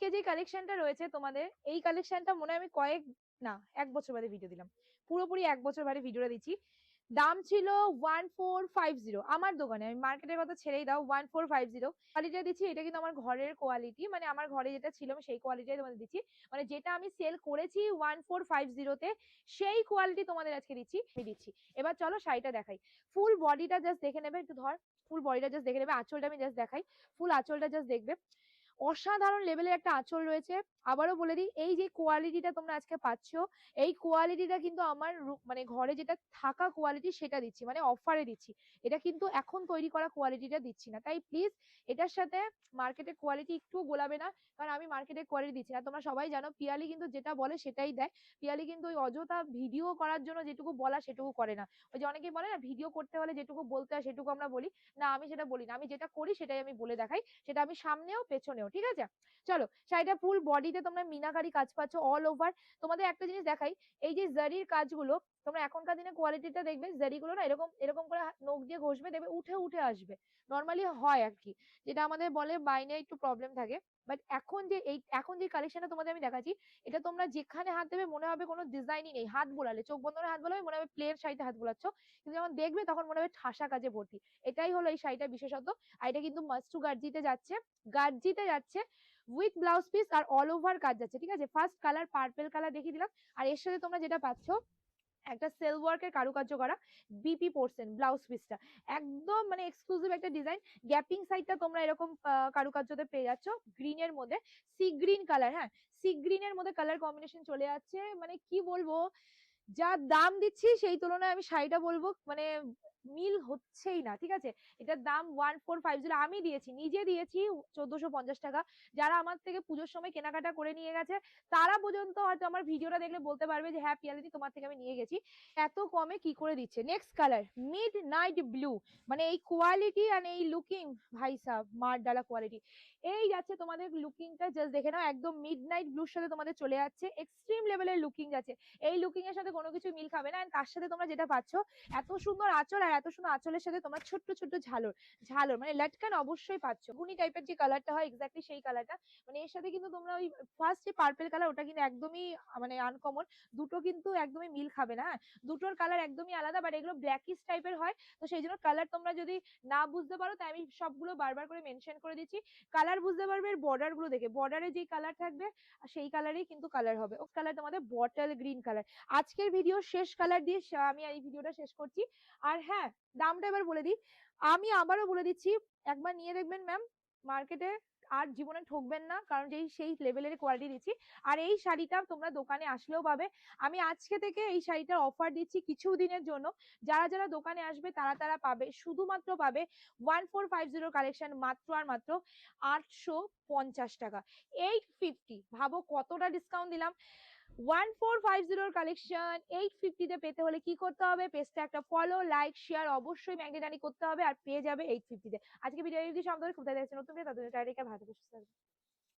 আজকে যে কালেকশনটা রয়েছে তোমাদের, এই কালেকশনটা মনে আমি কয়েক, না, এক বছর বাদে ভিডিও দিলাম। পুরোপুরি এক বছর বাদে ভিডিওটা দিচ্ছি। দাম ছিল ওয়ান ফোর ফাইভ জিরো আমার দোকানে, আমি মার্কেটের কথা ছেড়েই দাও ওয়ান ফোর ফাইভ জিরো কোয়ালিটিটা দিচ্ছি, এটা কিন্তু আমার ঘরের কোয়ালিটি মানে আমার ঘরে যেটা ছিল আমি সেই কোয়ালিটিটাই তোমাদের দিচ্ছি। মানে যেটা আমি সেল করেছি ওয়ান ফোর ফাইভ জিরোতে সেই কোয়ালিটি তোমাদের আজকে দিচ্ছি, আমি দিচ্ছি। এবার চলো শাড়িটা দেখাই। ফুল বডিটা জাস্ট দেখে নেবে, একটু ধর ফুল বডিটা জাস্ট দেখে নেবে, আঁচলটা আমি জাস্ট দেখাই। ফুল আঁচলটা জাস্ট দেখবে। অসাধারণ লেভেলের একটা আঁচল রয়েছে। আবারও বলে দিই, এই যে কোয়ালিটিটা তোমরা আজকে পাচ্ছ, এই কোয়ালিটিটা কিন্তু আমার মানে ঘরে যেটা থাকা কোয়ালিটি সেটা দিচ্ছি মানে অফারে দিচ্ছি। এটা কিন্তু এখন তৈরি করা কোয়ালিটিটা দিচ্ছি না। তাই প্লিজ এটার সাথে মার্কেটের কোয়ালিটি একটু গোলাবে না, কারণ আমি মার্কেটের কোয়ালিটি দিচ্ছি না। তোমরা সবাই জানো, পিয়ালি কিন্তু যেটা বলে সেটাই দেয়। পিয়ালি কিন্তু ওই অযথা ভিডিও করার জন্য যেটুকু বলা সেটুকু করে না। ওই যে অনেকেই বলে না ভিডিও করতে হলে যেটুকু বলতে হয় সেটুকু আমরা বলি। না, আমি সেটা বলি না। আমি যেটা করি সেটাই আমি বলে দেখাই। সেটা আমি সামনেও, পেছনেও ঠিক আছে? চলো, শাড়িটা ফুল বডিতে তোমরা মিনাকারি কাজ পাচ্ছ অল ওভার তোমাদের একটা জিনিস দেখাই, এই যে জারির কাজগুলো, তোমরা এখনকার দিনে কোয়ালিটিটা দেখবে জারিগুলো না এরকম এরকম করে নখ দিয়ে ঘষবে, দেখবে উঠে উঠে আসবে। নর্মালি হয় আর কি, যেটা আমাদের বলে বাইনে একটু প্রবলেম থাকে। বাট এখন যে এই, এখন যে কালেকশনটা তোমাদের আমি দেখাচ্ছি, এটা তোমরা যেখানে হাত দেবে মনে হবে কোনো ডিজাইনই নেই, হাত বোলালে, চোখ বন্ধ করে হাত বোলাবে, মনে হবে প্লেন শাড়িতে হাত বোলাচ্ছ। কিন্তু যখন দেখবে, তখন মনে হবে ঠাসা কাজে ভর্তি। এটাই হলো এই শাড়িটার বিশেষত, আর এটা কিন্তু মাস্টু গার্জিতে যাচ্ছে। গার্জিতে যাচ্ছে উইথ ব্লাউজ পিস আর অল ওভার কাজ যাচ্ছে, ঠিক আছে? ফার্স্ট কালার পার্পেল কালার দেখিয়ে দিলাম, আর এর সাথে তোমরা যেটা পাচ্ছ, একটা সেল ওয়ার্কের কারুকার্য করা বিপি পোর্সেন ব্লাউজ পিসটা একদম মানে এক্সক্লুসিভ একটা ডিজাইন গ্যাপিং সাইডটা তোমরা এরকম কারুকার্যতে পেয়ে যাচ্ছ গ্রিনের মধ্যে সি গ্রিন কালার হ্যাঁ? সি গ্রিনের মধ্যে কালার কম্বিনেশন চলে যাচ্ছে মানে কি বলব? যা দাম দিচ্ছি সেই তুলনায় আমি শাড়িটা বলব মানে মিল হচ্ছেই না, ঠিক আছে? এটার দাম ওয়ান ফোর ফাইভ জিরো আমি দিয়েছি, নিজে দিয়েছি চোদ্দশো পঞ্চাশ টাকা। যারা আমার থেকে পুজোর সময় কেনাকাটা করে নিয়ে গেছে, তারা পর্যন্ত হয়তো আমার ভিডিওটা দেখলে বলতে পারবে যে হ্যাঁ পিয়ালিদি তোমার থেকে আমি নিয়ে গেছি। এত কমে কি করে দিচ্ছে? Next colour midnight blue মানে এই কোয়ালিটি আর এই লুকিং ভাই সাহ মার ডালা কোয়ালিটি এই যাচ্ছে তোমাদের লুকিংটা জাস্ট দেখে নাও, একদম মিড নাইট ব্লুর সাথে তোমাদের চলে যাচ্ছে এক্সট্রিম লেভেলের লুকিং যাচ্ছে। এই লুকিং এর সাথে কোনো কিছু মিল খাবে না। তার সাথে তোমরা যেটা পাচ্ছ, এত সুন্দর আঁচল আর এত সুন্দর আঁচলের সাথে তোমরা ছোট্ট ছোট্ট ঝালর ঝালর মানে লটকান অবশ্যই পাচ্ছ। গুনি টাইপের যে কালারটা হয় এক্স্যাক্টলি সেই কালারটা মানে এর সাথে কিন্তু তোমরা ওই ফার্স্ট যে পার্পেল কালার ওটা কিন্তু একদমই মানে আনকমন দুটো কিন্তু একদমই মিল খাবে না। দুটোর কালার একদমই আলাদা বাট এগুলো ব্ল্যাকিশ টাইপের হয়। তো সেই জন্য কালার তোমরা যদি না বুঝতে পারো, তাই আমি সবগুলো বারবার করে মেনশন করে দিচ্ছি। কালার বুঝতে পারবে বর্ডারগুলো দেখে। বর্ডারে যেই কালার থাকবে, সেই কালারই কিন্তু কালার হবে। ও কালার তোমাদের বটল গ্রিন কালার আজকের ভিডিও শেষ কালার দিয়ে আমি এই ভিডিওটা শেষ করছি। আর হ্যাঁ দামটা এবার বলে দিই। আমি আবারও বলে দিচ্ছি, একবার নিয়ে দেখবেন ম্যাম মার্কেটে আর জীবনে ঠকবেন না, কারণ যেই, সেই লেভেলের কোয়ালিটি দিচ্ছি। আর এই শাড়িটা তোমরা দোকানে আসলেও পাবে। আমি আজকে থেকে এই শাড়িটার অফার দিচ্ছি কিছু দিনের জন্য। যারা যারা দোকানে আসবে, তারা তারা পাবে, শুধুমাত্র পাবে one four five zero collection মাত্র আর মাত্র আটশো পঞ্চাশ টাকা। এইট ফিফটি ভাবো কতটা ডিসকাউন্ট দিলাম। ওয়ান ফোর ফাইভ জিরোর কালেকশন এইট ফিফটিতে পেতে হলে কি করতে হবে? পেজটা একটা ফলো লাইক শেয়ার অবশ্যই ম্যাগনেটানি করতে হবে আর পেয়ে যাবে এইট ফিফটিতে আজকে ভিডিও যদি সব খুব দেখা যাচ্ছে নতুন তাদের ভালো থেকে, সুস্থ।